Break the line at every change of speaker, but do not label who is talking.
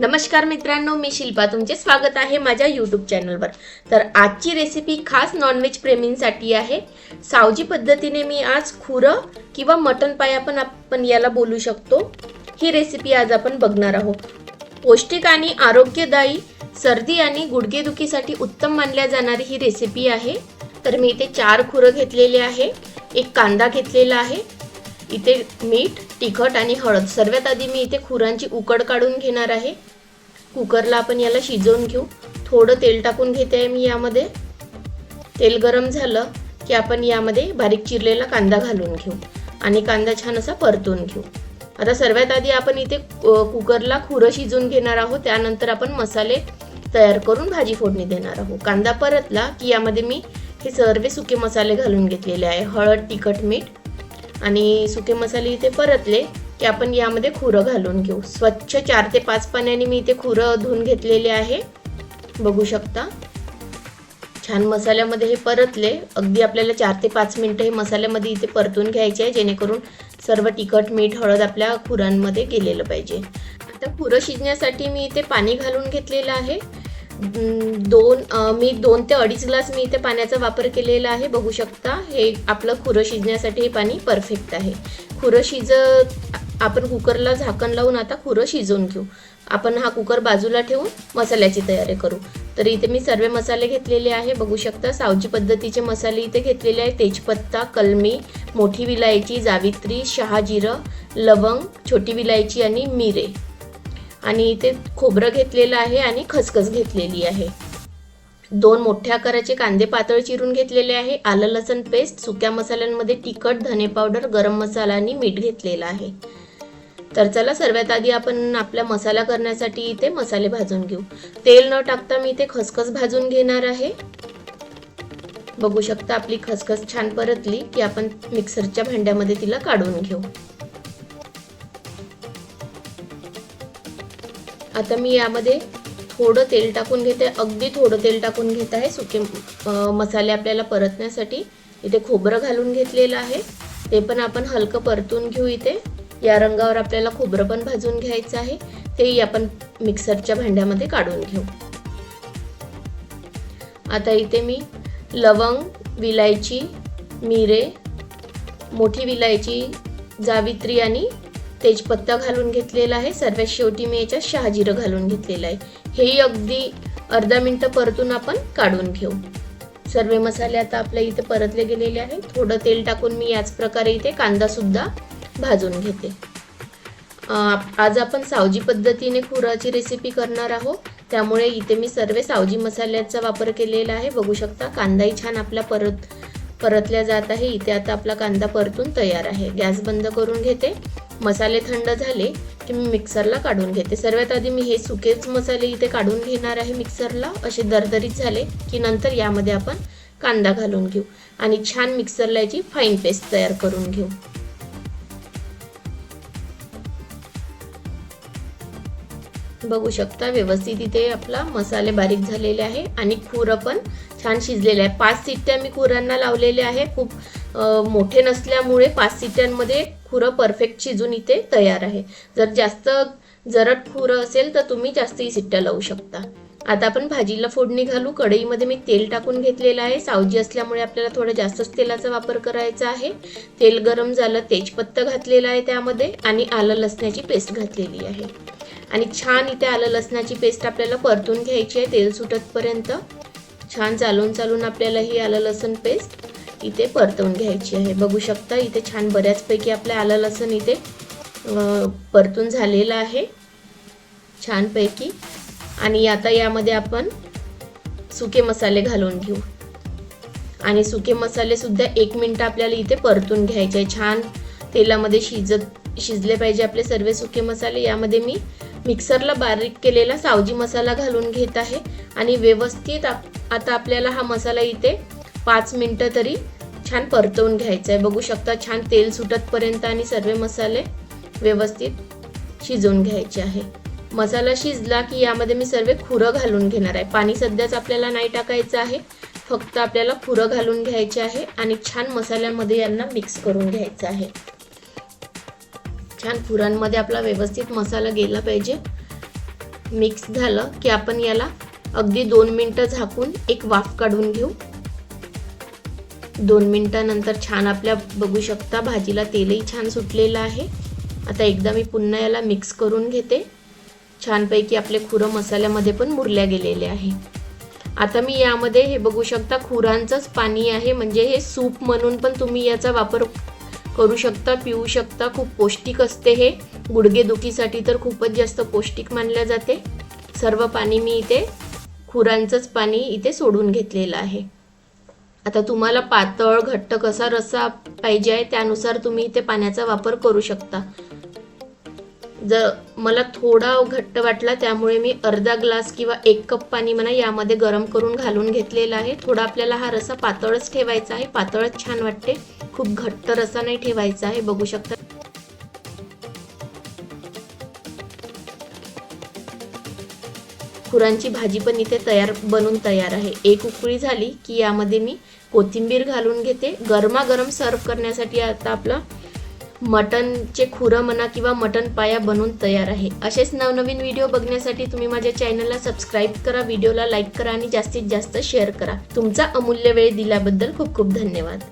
नमस्कार मित्रांनो मी शिल्पा. तुमचे स्वागत आहे माझ्या यूट्यूब चॅनलवर तर आजची रेसिपी खास नॉनव्हेज प्रेमींसाठी आहे. सावजी पद्धतीने मी आज खुरं किंवा मटण पाया पण आपण याला बोलू शकतो. ही रेसिपी आज आपण बघणार आहोत. पौष्टिक आणि आरोग्यदायी सर्दी आणि गुडघेदुखीसाठी उत्तम मानल्या जाणारी ही रेसिपी आहे. तर मी इथे चार खुरं घेतलेले आहे. एक कांदा घेतलेला आहे. इथे मीठ तिखट आणि हळद. सर्वात आधी मी इथे खुरांची उकड काढून घेणार आहे. कुकरला आपण याला शिजवून घेऊ. थोडं तेल टाकून घेते आहे मी यामध्ये. तेल गरम झालं की आपण यामध्ये बारीक चिरलेला कांदा घालून घेऊ आणि कांदा छान असा परतून घेऊ. आता सर्वात आधी आपण इथे कुकरला खुरं शिजवून घेणार आहोत. त्यानंतर आपण मसाले तयार करून भाजी फोडणी देणार आहोत. कांदा परतला की यामध्ये मी हे सर्व सुके मसाले घालून घेतलेले आहे. हळद तिखट मीठ आणि सुके मसाले इथे परतले की आपण यामध्ये खुरं घालून घेऊ. स्वच्छ चार ते पाच पाण्याने मी इथे खुरं धुवून घेतलेले आहे. बघू शकता. छान मसाल्यामध्ये हे परतले. अगदी आपल्याला चार ते पाच मिनटं हे मसाल्यामध्ये इथे परतून घ्यायचे आहे जेणेकरून सर्व तिखट मीठ हळद आपल्या खुरांमध्ये गेलेलं पाहिजे. आता खुरं शिजण्यासाठी मी इथे पाणी घालून घेतलेलं आहे. दोन मी दोन ते अडीच ग्लास मी इथे पाण्याचा वापर केलेला आहे बघू शकता. हे आपलं खुरं शिजण्यासाठी हे पाणी परफेक्ट आहे. खुरं शिज आपण कुकरला झाकण लावून आता खुरं शिजवून घेऊ. आपण हा कुकर बाजूला ठेवून मसाल्याची तयारी करू. तर इथे मी सर्व मसाले घेतलेले आहे बघू शकता. सावजी पद्धतीचे मसाले इथे घेतलेले आहे. तेजपत्ता कलमी मोठी विलायची जावित्री शहाजिरं लवंग छोटी विलायची आणि मिरे. आणि इथे खोबरं घेतलेलं आहे आणि खसखस घेतलेली आहे. दोन मोठ्या आकाराचे कांदे पातळ चिरून घेतलेले आहे. आलं लसण पेस्ट सुक्या मसाल्यांमध्ये तिखट धने पावडर गरम मसाला आणि मीठ घेतलेलं आहे. तर चला सर्वात आधी आपण आपला मसाला करण्यासाठी इथे मसाले भाजून घेऊ. तेल न टाकता मी इथे खसखस भाजून घेणार आहे. बघू शकता आपली खसखस छान परतली की आपण मिक्सरच्या भांड्यामध्ये तिला काढून घेऊ. आता मी यामध्ये थोडं तेल टाकून घेते. अगदी थोडं तेल टाकून घेत आहे. सुके मसाले आपल्याला परतण्यासाठी इथे खोबरं घालून घेतलेलं आहे. ते पण आपण हलकं परतून घेऊ इथे. या रंगावर आपल्याला खोबरं पण भाजून घ्यायचं आहे. तेही आपण मिक्सरच्या भांड्यामध्ये काढून घेऊ. आता इथे मी लवंग विलायची मिरे मोठी विलायची जावित्री आणि तेजपत्ता घालून घेतलेला आहे. सर्वात शेवटी मी याच्यात शहाजिरं घालून घेतलेलं आहे. हेही अगदी अर्धा मिनटं परतून आपण काढून घेऊ. सर्व मसाले आता आपल्या इथे परतले गेलेले आहे थोडं तेल टाकून मी याच प्रकारे इथे कांदासुद्धा भाजून घेते. आज आपण सावजी पद्धतीने खुराची रेसिपी करणार आहोत. त्यामुळे इथे मी सर्व सावजी मसाल्याचा वापर केलेला आहे. बघू शकता कांदाही छान आपला परत परतल्या जात आहे इथे आता आपला कांदा परतून तयार आहे. गॅस बंद करून घेते. मसाले थंड झाले की मी मिक्सरला काढून घेते. सर्वात आधी मी हे सुकेच मसाले इथे काढून घेणार आहे मिक्सरला. असे दरदरीत झाले की नंतर यामध्ये आपण कांदा घालून घेऊ. आणि छान मिक्सरला याची फाईन पेस्ट तयार करून घेऊ. बघू शकता व्यवस्थित इथे आपला मसाले बारीक झालेले आहे. आणि खुरं पण छान शिजलेले आहे. पाच सिट्ट्या मी खुरांना लावलेले आहे. खूप मोठे नसल्यामुळे पाच सिट्ट्यांमध्ये खुरं परफेक्ट शिजून इथे तयार आहे. जर जास्त जरट खुरं असेल तर तुम्ही जास्तही सिट्ट्या लावू शकता. आता आपण भाजीला फोडणी घालू. कढईमध्ये मी तेल टाकून घेतलेलं आहे. सावजी असल्यामुळे आपल्याला थोडं जास्तच तेलाचा वापर करायचा आहे. तेल गरम झालं तेजपत्ता घातलेला आहे त्यामध्ये आणि आलं लसण्याची पेस्ट घातलेली आहे. आणि छान इथे आलं लसणाची पेस्ट आपल्याला परतून घ्यायची आहे. तेल सुटतपर्यंत. छान चालून चालून आपल्याला ही आलं लसण पेस्ट इथे परतवून घ्यायची आहे. बघू शकता इथे छान बऱ्याचपैकी आपल्या आलं लसण इथे परतून झालेलं आहे. छानपैकी. आणि आता यामध्ये आपण सुके मसाले घालून घेऊ. आणि सुके मसालेसुद्धा एक मिनटं आपल्याला इथे परतून घ्यायचे आहे. छान तेलामध्ये शिजत शिजले पाहिजे आपले सर्व सुके मसाले. यामध्ये मी मिक्सरला बारीक केलेला सावजी मसाला घालून घेत आहे आणि व्यवस्थित आप आता आपल्याला हा मसाला इथे पाच मिनटं तरी छान परतवून घ्यायचा आहे. बघू शकता छान तेल सुटतपर्यंत आणि सर्व मसाले व्यवस्थित शिजवून घ्यायचे आहे. मसाला शिजला की यामध्ये मी सर्व खुरं घालून घेणार आहे. पाणी सध्याच आपल्याला नाही टाकायचं आहे. फक्त आपल्याला खुरं घालून घ्यायचे आहे आणि छान मसाल्यामध्ये यांना मिक्स करून घ्यायचं आहे. छान खुरांमध्ये आपला व्यवस्थित मसाला गेला पाहिजे. मिक्स झालं की आपण याला अगदी दोन मिनटं झाकून एक वाफ काढून घेऊ. दोन मिनटानंतर छान आपल्या बघू शकता भाजीला तेलही छान सुटलेलं आहे. आता एकदा मी पुन्हा याला मिक्स करून घेते. छानपैकी आपले खुरं मसाल्यामध्ये पण मुरल्या गेलेले आहे. आता मी यामध्ये हे बघू शकता खुरांचंच पाणी आहे. म्हणजे हे सूप म्हणून पण तुम्ही याचा वापर करू शकता पिऊ शकता. खूप पौष्टिक असते हे. गुडघेदुखीसाठी तर खूपच जास्त पौष्टिक मानल्या जाते. सर्व पाणी मी इथे खुरांचंच पाणी इथे सोडून घेतलेलं आहे. आता तुम्हाला पातळ घट्ट कसा रस्सा पाहिजे आहे त्यानुसार तुम्ही इथे पाण्याचा वापर करू शकता. जर मला थोडा घट्ट वाटला त्यामुळे मी अर्धा ग्लास किंवा एक कप पाणी म्हणा यामध्ये गरम करून घालून घेतलेलं आहे. थोडा आपल्याला हा रस्सा पातळच ठेवायचा आहे. पातळच छान वाटते. खूप घट्ट रसा नाही ठेवायचा आहे बघू शकता. खुरांची भाजी पण इथे तयार बनून तयार आहे. एक उकळी झाली की यामध्ये मी कोथिंबीर घालून घेते. गरमागरम सर्व करण्यासाठी आता आपलं मटनचे खुरं म्हणा किंवा मटन पाया बनून तयार आहे. असेच नवनवीन व्हिडिओ बघण्यासाठी तुम्ही माझ्या चॅनलला सबस्क्राईब करा व्हिडिओला लाईक करा आणि जास्तीत जास्त शेअर करा. तुमचा अमूल्य वेळ दिल्याबद्दल खूप खूप धन्यवाद.